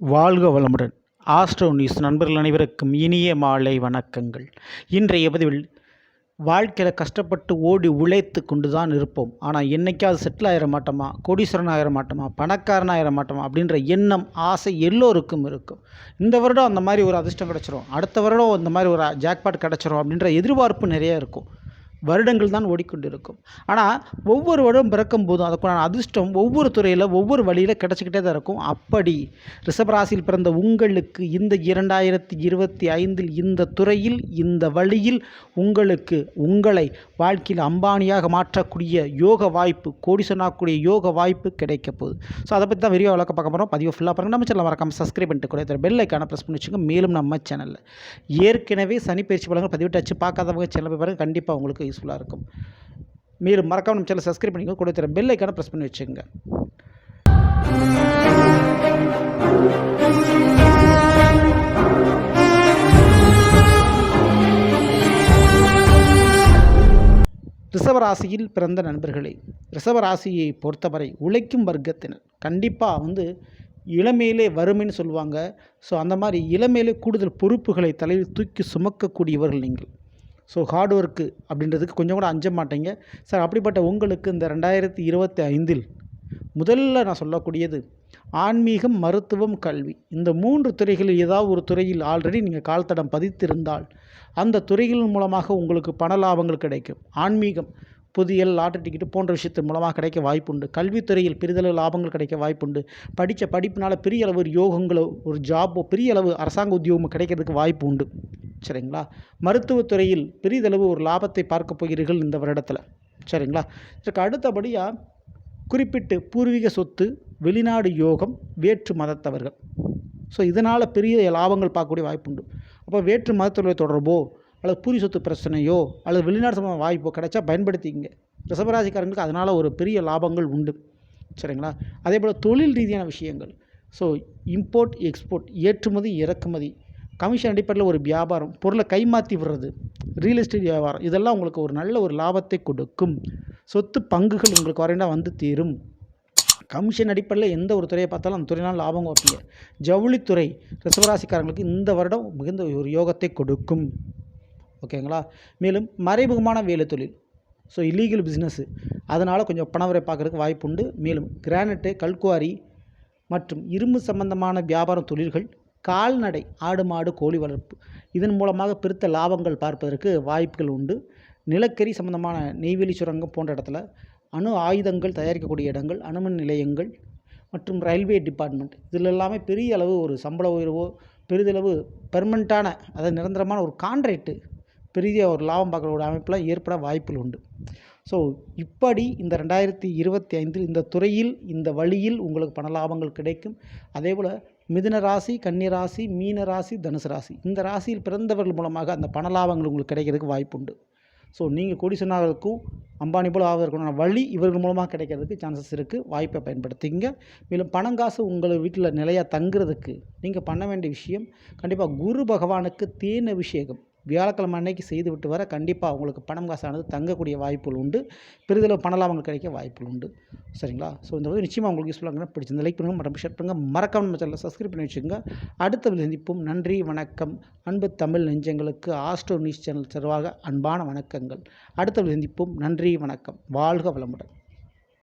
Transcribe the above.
வாழ்க வளமுடன். Astro news நண்பர்கள் அனைவருக்கும் இனிய மாலை வணக்கங்கள். இன்றைய பதிவில் வாழ்க்கையில் கஷ்டப்பட்டு ஓடி உழைத்து கொண்டு தான் இருப்போம். ஆனால் என்னைக்காவது செட்டில் ஆகிட மாட்டோமா? கோடீஸ்வரன் ஆகிட மாட்டோமா? பணக்காரன் ஆகிட மாட்டோமா? அப்படின்ற எண்ணம் ஆசை எல்லோருக்கும் இருக்கும். இந்த வருடம் அந்த மாதிரி ஒரு அதிர்ஷ்டம் கிடச்சிரும். அடுத்த வருடம் இந்த மாதிரி ஒரு ஜாக்பாட் கிடச்சிரும் அப்படின்ற எதிர்பார்ப்பு நிறைய இருக்கும். வருடங்கள் தான் ஓடிக்கொண்டிருக்கும். ஆனால் ஒவ்வொரு வருடம் பிறக்கும் போதும் அதுக்கான அதிர்ஷ்டம் ஒவ்வொரு துறையில் ஒவ்வொரு வழியில் கிடச்சிக்கிட்டே தான் இருக்கும். அப்படி ரிஷபராசியில் பிறந்த உங்களுக்கு இந்த இரண்டாயிரத்தி இருபத்தி ஐந்தில் இந்த துறையில் இந்த வழியில் உங்களுக்கு உங்களை வாழ்க்கையில் அம்பானியாக மாற்றக்கூடிய யோக வாய்ப்பு கோடி சொன்னாக்கூடிய யோக வாய்ப்பு கிடைக்க போகுது. ஸோ அதை பற்றி தான் விரிவாக விளக்க பார்க்க போகிறோம் பதிவு ஃபுல்லாக பாருங்கள் நம்ம சேனல் மறக்காமல் சப்ஸ்கிரைப் பண்ணிட்டு கூட பெல் ஐக்கான ப்ரெஸ் பண்ணி வச்சுங்க மேலும் நம்ம சேனலில் ஏற்கனவே சனி பயிற்சி பலங்கள் பதிவிட்டாச்சு பார்க்காதவங்க சேனல் போய் பாருங்கள் கண்டிப்பாக உங்களுக்கு யூஸ்ஃபுல்லாக இருக்கும். மேலும் மறக்காம நம்ம சேனல் சப்ஸ்கிரைப் பண்ணிக்கோ கூட தர பெல் ஐக்கான ப்ரெஸ் பண்ணி வச்சுக்கோங்க. ரிஷபராசியில் பிறந்த நண்பர்களே ரிஷபராசியை பொறுத்தவரை உழைக்கும் வர்க்கத்தினர். கண்டிப்பாக வந்து இளமையிலே வறுமைன்னு சொல்லுவாங்க. ஸோ அந்த மாதிரி இளமையிலே கூடுதல் பொறுப்புகளை தலையில் தூக்கி சுமக்கக்கூடியவர்கள் நீங்கள். ஸோ ஹார்ட் ஒர்க்கு அப்படின்றதுக்கு கொஞ்சம் கூட அஞ்ச மாட்டேங்க. சார் அப்படிப்பட்ட உங்களுக்கு இந்த ரெண்டாயிரத்தி இருபத்தி ஐந்தில் முதல்ல நான் சொல்லக்கூடியது ஆன்மீகம் மருத்துவம் கல்வி. இந்த மூன்று துறைகளில் ஏதாவது ஒரு துறையில் ஆல்ரெடி நீங்கள் கால்தடம் பதித்திருந்தால் அந்த துறைகளின் மூலமாக உங்களுக்கு பண லாபங்கள் கிடைக்கும். ஆன்மீகம் புதியல் லாட்டரி டிக்கெட்டு போன்ற விஷயத்தின் மூலமாக கிடைக்க வாய்ப்புண்டு. கல்வித்துறையில் பெரிதளவு லாபங்கள் கிடைக்க வாய்ப்புண்டு. படித்த படிப்பினால் பெரிய அளவு யோகங்களோ ஒரு ஜாப்போ பெரிய அளவு அரசாங்க உத்தியோகமோ கிடைக்கிறதுக்கு வாய்ப்பு உண்டு சரிங்களா? மருத்துவத்துறையில் பெரிதளவு ஒரு லாபத்தை பார்க்க போகிறீர்கள் இந்த வருடத்தில். சரிங்களா? இதற்கு அடுத்தபடியாக குறிப்பிட்டு பூர்வீக சொத்து வெளிநாடு யோகம் வேற்று மதத்தவர்கள். ஸோ இதனால் பெரிய லாபங்கள் பார்க்கக்கூடிய வாய்ப்புண்டு. அப்போ வேற்று மதத்துறை தொடர்போ அல்லது பூரி சொத்து பிரச்சனையோ அல்லது வெளிநாடு சம்பந்தமான வாய்ப்போ கிடைச்சா பயன்படுத்திக்கிங்க. ரிசபராசிக்காரங்களுக்கு அதனால் ஒரு பெரிய லாபங்கள் உண்டு. சரிங்களா? அதே போல் தொழில் ரீதியான விஷயங்கள். ஸோ இம்போர்ட் எக்ஸ்போர்ட் ஏற்றுமதி இறக்குமதி. கமிஷன் அடிப்படையில் ஒரு வியாபாரம் பொருளை கைமாற்றி விடுறது ரியல் எஸ்டேட் வியாபாரம் இதெல்லாம் உங்களுக்கு ஒரு நல்ல ஒரு லாபத்தை கொடுக்கும். சொத்து பங்குகள் உங்களுக்கு வரைண்டா வந்து தீரும். கமிஷன் அடிப்படையில் எந்த ஒரு துறையை பார்த்தாலும் அந்த துறையினால் லாபம் வைப்பீங்க ஜவுளித்துறை ரிசவராசிக்காரங்களுக்கு இந்த வருடம் மிகுந்த ஒரு யோகத்தை கொடுக்கும். ஓகேங்களா மேலும் மறைமுகமான வேலை தொழில். ஸோ இல்லீகல் பிஸ்னஸ்ஸு அதனால் கொஞ்சம் பணவரை பார்க்குறதுக்கு வாய்ப்பு உண்டு மேலும் கிரானைட்டு கல்குவாரி மற்றும் இரும்பு சம்பந்தமான வியாபாரம் தொழில்கள் கால்நடை ஆடு மாடு கோழி வளர்ப்பு. இதன் மூலமாக பெருத்த லாபங்கள் பார்ப்பதற்கு வாய்ப்புகள் உண்டு. நிலக்கரி சம்பந்தமான நெய்வேலி சுரங்கம் போன்ற இடத்துல அணு ஆயுதங்கள் தயாரிக்கக்கூடிய இடங்கள் அணுமின் நிலையங்கள் மற்றும் ரயில்வே டிபார்ட்மெண்ட். இதில் எல்லாமே பெரிய அளவு ஒரு சம்பள உயர்வோ பெரிதளவு பெர்மனண்ட்டான அதாவது நிரந்தரமான ஒரு கான்ட்ராக்ட்டு பெரிய ஒரு லாபம் பார்க்கக்கூடிய அமைப்பெலாம் அமைப்பில் ஏற்பட வாய்ப்புகள் உண்டு. ஸோ இப்படி இந்த ரெண்டாயிரத்தி இருபத்தி ஐந்தில் இந்த துறையில் இந்த வழியில் உங்களுக்கு பண லாபங்கள் கிடைக்கும். அதே போல் மிதுன ராசி கன்னி ராசி மீன ராசி தனுசு ராசி. இந்த ராசியில் பிறந்தவர்கள் மூலமாக அந்த பண லாபங்கள் உங்களுக்கு கிடைக்கிறதுக்கு வாய்ப்பு உண்டு ஸோ நீங்கள் கோடீஸ்வரனாகிறதுக்கும் அம்பானி போல் ஆவதற்கான வழி இவர்கள் மூலமாக கிடைக்கிறதுக்கு சான்சஸ் இருக்குது வாய்ப்பை பயன்படுத்திங்க மேலும் பணம் காசு உங்கள் வீட்டில் நிலையாக தங்குறதுக்கு நீங்கள் பண்ண வேண்டிய விஷயம் கண்டிப்பாக குரு பகவானுக்கு தேன் அபிஷேகம். வியாழக்கிழமை அன்னைக்கு செய்து விட்டு வர கண்டிப்பாக உங்களுக்கு பணம் காசானது தங்கக்கூடிய வாய்ப்புகள் உண்டு. பெரிதளவு பண லாபங்கள் கிடைக்க வாய்ப்புகள் உண்டு. சரிங்களா? ஸோ இந்த வந்து நிச்சயமாக உங்களுக்கு யூஸ்ஃபுல்லாக பிடிச்சிருந்த லைக் பண்ணுங்கள் மற்றும் ஷேர் பண்ணுங்கள் மறக்காம நம்ம சேனலில் சப்ஸ்கிரைப் பண்ணி வச்சுக்கோங்க. அடுத்த சந்திப்போம். நன்றி வணக்கம். அன்பு தமிழ் நெஞ்சங்களுக்கு ஆஸ்ட்ரோ நியூஸ் சேனல் சார்பாக அன்பான வணக்கங்கள். அடுத்த சந்திப்போம். நன்றி வணக்கம். வாழ்க வளமுடன்.